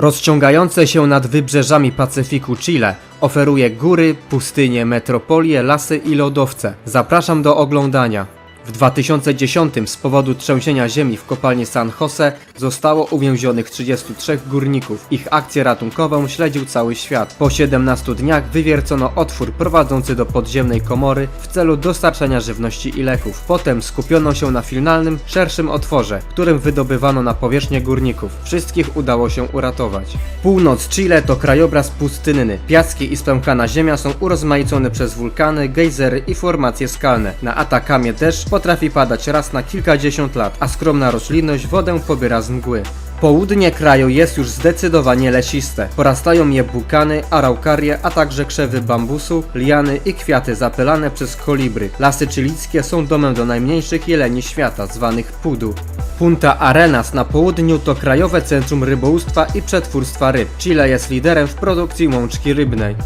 Rozciągające się nad wybrzeżami Pacyfiku Chile oferuje góry, pustynie, metropolie, lasy i lodowce. Zapraszam do oglądania. W 2010 z powodu trzęsienia ziemi w kopalni San Jose zostało uwięzionych 33 górników. Ich akcję ratunkową śledził cały świat. Po 17 dniach wywiercono otwór prowadzący do podziemnej komory w celu dostarczenia żywności i leków. Potem skupiono się na finalnym, szerszym otworze, którym wydobywano na powierzchnię górników. Wszystkich udało się uratować. Północ Chile to krajobraz pustynny. Piaski i spękana ziemia są urozmaicone przez wulkany, gejzery i formacje skalne. Na Atakamie deszcz potrafi padać raz na kilkadziesiąt lat, a skromna roślinność wodę pobiera z mgły. Południe kraju jest już zdecydowanie lesiste. Porastają je bukany, araukarie, a także krzewy bambusu, liany i kwiaty zapylane przez kolibry. Lasy chilickie są domem do najmniejszych jeleni świata, zwanych pudu. Punta Arenas na południu to krajowe centrum rybołówstwa i przetwórstwa ryb. Chile jest liderem w produkcji łączki rybnej.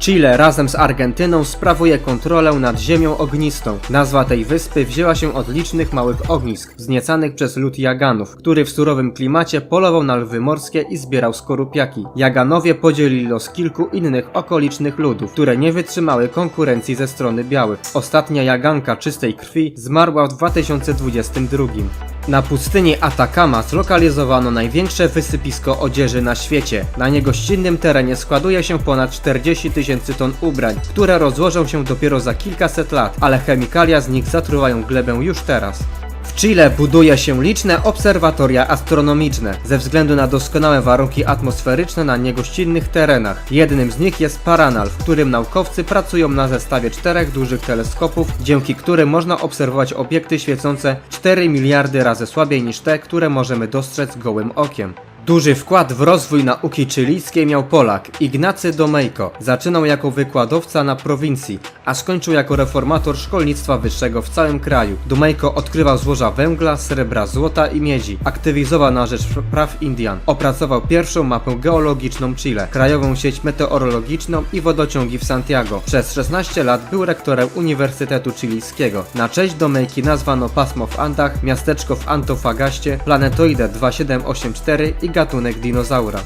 Chile razem z Argentyną sprawuje kontrolę nad ziemią ognistą. Nazwa tej wyspy wzięła się od licznych małych ognisk, wzniecanych przez lud Jaganów, który w surowym klimacie polował na lwy morskie i zbierał skorupiaki. Jaganowie podzielili los kilku innych okolicznych ludów, które nie wytrzymały konkurencji ze strony białych. Ostatnia Jaganka czystej krwi zmarła w 2022. Na pustyni Atacama zlokalizowano największe wysypisko odzieży na świecie. Na niegościnnym terenie składuje się ponad 40 tysięcy ton ubrań, które rozłożą się dopiero za kilkaset lat, ale chemikalia z nich zatruwają glebę już teraz. Chile buduje się liczne obserwatoria astronomiczne ze względu na doskonałe warunki atmosferyczne na niegościnnych terenach. Jednym z nich jest Paranal, w którym naukowcy pracują na zestawie czterech dużych teleskopów, dzięki którym można obserwować obiekty świecące 4 miliardy razy słabiej niż te, które możemy dostrzec gołym okiem. Duży wkład w rozwój nauki chilijskiej miał Polak Ignacy Domejko. Zaczynał jako wykładowca na prowincji, a skończył jako reformator szkolnictwa wyższego w całym kraju. Domejko odkrywał złoża węgla, srebra, złota i miedzi. Aktywizował na rzecz praw Indian. Opracował pierwszą mapę geologiczną Chile, krajową sieć meteorologiczną i wodociągi w Santiago. Przez 16 lat był rektorem Uniwersytetu Chilijskiego. Na cześć Domejki nazwano pasmo w Andach, miasteczko w Antofagaście, planetoidę 2784 i gatunek dinozaura.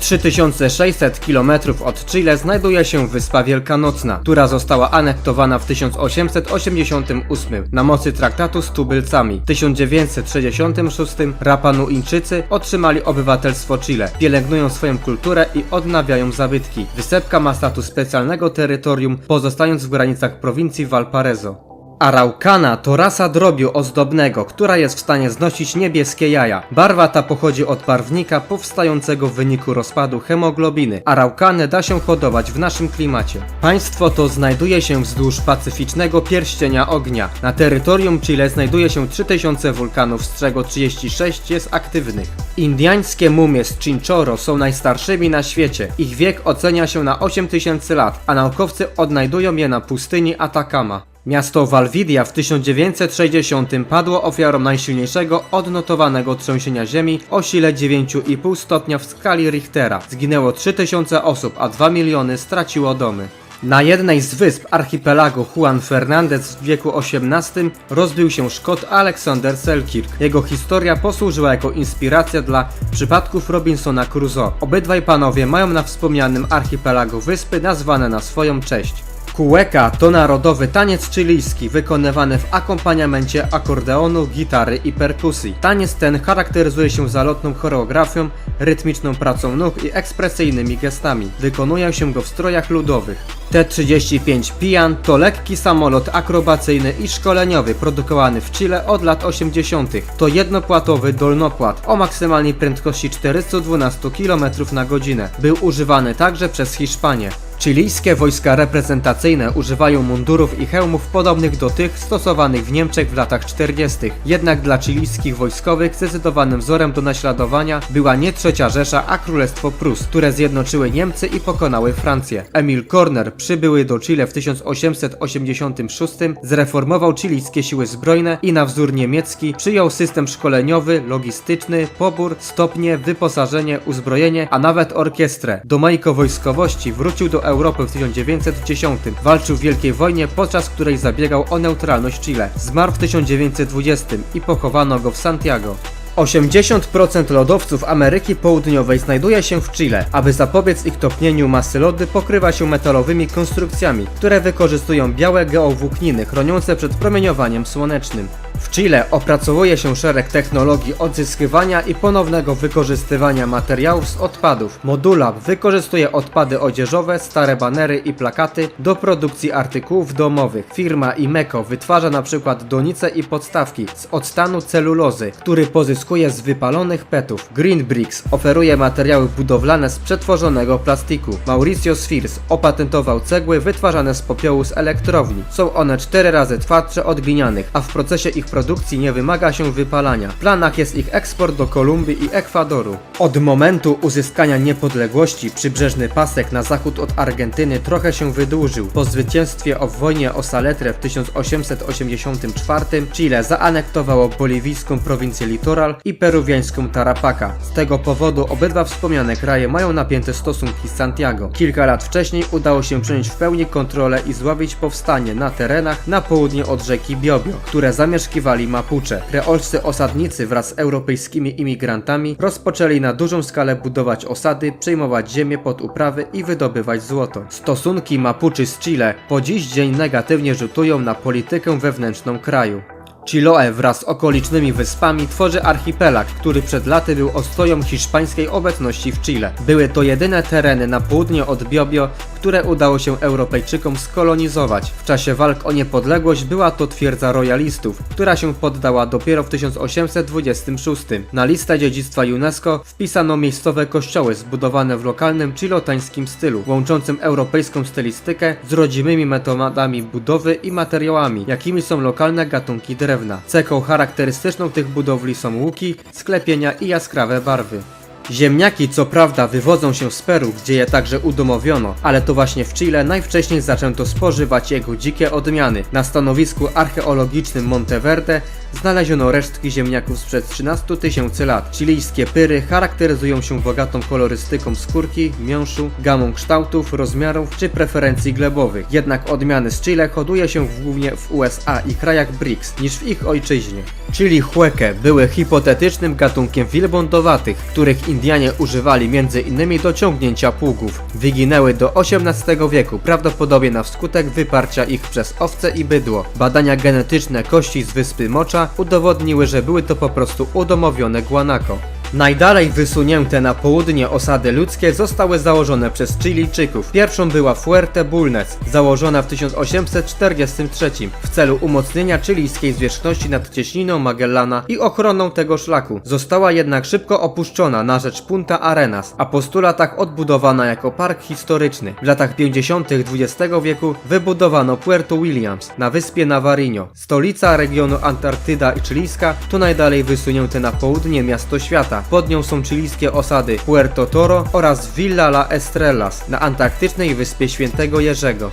3600 km od Chile znajduje się Wyspa Wielkanocna, która została anektowana w 1888 na mocy traktatu z tubylcami. W 1966 Rapanuińczycy otrzymali obywatelstwo Chile, pielęgnują swoją kulturę i odnawiają zabytki. Wysepka ma status specjalnego terytorium, pozostając w granicach prowincji Valparaiso. Araukana to rasa drobiu ozdobnego, która jest w stanie znosić niebieskie jaja. Barwa ta pochodzi od barwnika powstającego w wyniku rozpadu hemoglobiny. Araukanę da się hodować w naszym klimacie. Państwo to znajduje się wzdłuż pacyficznego pierścienia ognia. Na terytorium Chile znajduje się 3000 wulkanów, z czego 36 jest aktywnych. Indiańskie mumie z Chinchoro są najstarszymi na świecie. Ich wiek ocenia się na 8000 lat, a naukowcy odnajdują je na pustyni Atacama. Miasto Valvidia w 1960 padło ofiarą najsilniejszego odnotowanego trzęsienia ziemi o sile 9,5 stopnia w skali Richtera. Zginęło 3000 osób, a 2 miliony straciło domy. Na jednej z wysp archipelagu Juan Fernandez w wieku XVIII rozbił się Szkot Alexander Selkirk. Jego historia posłużyła jako inspiracja dla przypadków Robinsona Crusoe. Obydwaj panowie mają na wspomnianym archipelagu wyspy nazwane na swoją cześć. Kułeka to narodowy taniec chilijski wykonywany w akompaniamencie akordeonu, gitary i perkusji. Taniec ten charakteryzuje się zalotną choreografią, rytmiczną pracą nóg i ekspresyjnymi gestami. Wykonuje się go w strojach ludowych. T-35 Pian to lekki samolot akrobacyjny i szkoleniowy produkowany w Chile od lat 80. To jednopłatowy dolnopłat o maksymalnej prędkości 412 km na godzinę. Był używany także przez Hiszpanię. Chilijskie wojska reprezentacyjne używają mundurów i hełmów podobnych do tych stosowanych w Niemczech w latach 40. Jednak dla chilijskich wojskowych zdecydowanym wzorem do naśladowania była nie trzecia Rzesza, a Królestwo Prus, które zjednoczyły Niemcy i pokonały Francję. Emil Korner, przybyły do Chile w 1886, zreformował chilijskie siły zbrojne i na wzór niemiecki przyjął system szkoleniowy, logistyczny, pobór, stopnie, wyposażenie, uzbrojenie, a nawet orkiestrę. Do Majko wojskowości wrócił do Europy w 1910. Walczył w Wielkiej Wojnie, podczas której zabiegał o neutralność Chile. Zmarł w 1920 i pochowano go w Santiago. 80% lodowców Ameryki Południowej znajduje się w Chile. Aby zapobiec ich topnieniu masy lody pokrywa się metalowymi konstrukcjami, które wykorzystują białe geowłókniny chroniące przed promieniowaniem słonecznym. W Chile opracowuje się szereg technologii odzyskiwania i ponownego wykorzystywania materiałów z odpadów. Modulab wykorzystuje odpady odzieżowe, stare banery i plakaty do produkcji artykułów domowych. Firma Imeco wytwarza przykład donice i podstawki z odstanu celulozy, który pozyskuje z wypalonych petów. Green Bricks oferuje materiały budowlane z przetworzonego plastiku. Mauricio Spheres opatentował cegły wytwarzane z popiołu z elektrowni. Są one cztery razy twardsze od glinianych, a w procesie ich produkcji nie wymaga się wypalania. W planach jest ich eksport do Kolumbii i Ekwadoru. Od momentu uzyskania niepodległości przybrzeżny pasek na zachód od Argentyny trochę się wydłużył. Po zwycięstwie o wojnie o Saletrę w 1884 Chile zaanektowało boliwijską prowincję Litoral i peruwiańską Tarapaca. Z tego powodu obydwa wspomniane kraje mają napięte stosunki z Santiago. Kilka lat wcześniej udało się przejąć w pełni kontrolę i zławić powstanie na terenach na południe od rzeki Biobio, które zamieszkiwali Mapuche. Kreolscy osadnicy wraz z europejskimi imigrantami rozpoczęli na dużą skalę budować osady, przejmować ziemię pod uprawy i wydobywać złoto. Stosunki Mapuche z Chile po dziś dzień negatywnie rzutują na politykę wewnętrzną kraju. Chiloe wraz z okolicznymi wyspami tworzy archipelag, który przed laty był ostoją hiszpańskiej obecności w Chile. Były to jedyne tereny na południe od Biobio, które udało się Europejczykom skolonizować. W czasie walk o niepodległość była to twierdza royalistów, która się poddała dopiero w 1826. Na listę dziedzictwa UNESCO wpisano miejscowe kościoły zbudowane w lokalnym chilotańskim stylu, łączącym europejską stylistykę z rodzimymi metodami budowy i materiałami, jakimi są lokalne gatunki drewna. Cechą charakterystyczną tych budowli są łuki, sklepienia i jaskrawe barwy. Ziemniaki co prawda wywodzą się z Peru, gdzie je także udomowiono, ale to właśnie w Chile najwcześniej zaczęto spożywać jego dzikie odmiany. Na stanowisku archeologicznym Monteverde znaleziono resztki ziemniaków sprzed 13 tysięcy lat. Chilijskie pyry charakteryzują się bogatą kolorystyką skórki, miąższu, gamą kształtów, rozmiarów czy preferencji glebowych. Jednak odmiany z Chile hoduje się głównie w USA i krajach BRICS niż w ich ojczyźnie. Chili hueke były hipotetycznym gatunkiem wielbłądowatych, których Indianie używali m.in. do ciągnięcia pługów. Wyginęły do XVIII wieku, prawdopodobnie na wskutek wyparcia ich przez owce i bydło. Badania genetyczne kości z wyspy Mocza udowodniły, że były to po prostu udomowione guanako. Najdalej wysunięte na południe osady ludzkie zostały założone przez Chilijczyków. Pierwszą była Fuerte Bulnes, założona w 1843 w celu umocnienia chilijskiej zwierzchności nad cieśniną Magellana i ochroną tego szlaku. Została jednak szybko opuszczona na rzecz Punta Arenas, a po 100 latach odbudowana jako park historyczny. W latach 50. XX wieku wybudowano Puerto Williams na wyspie Navarino. Stolica regionu Antarktyda i Chilijska to najdalej wysunięte na południe miasto świata. Pod nią są chilijskie osady Puerto Toro oraz Villa La Estrellas na antarktycznej wyspie Świętego Jerzego.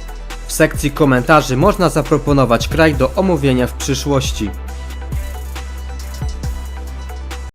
W sekcji komentarzy można zaproponować kraj do omówienia w przyszłości.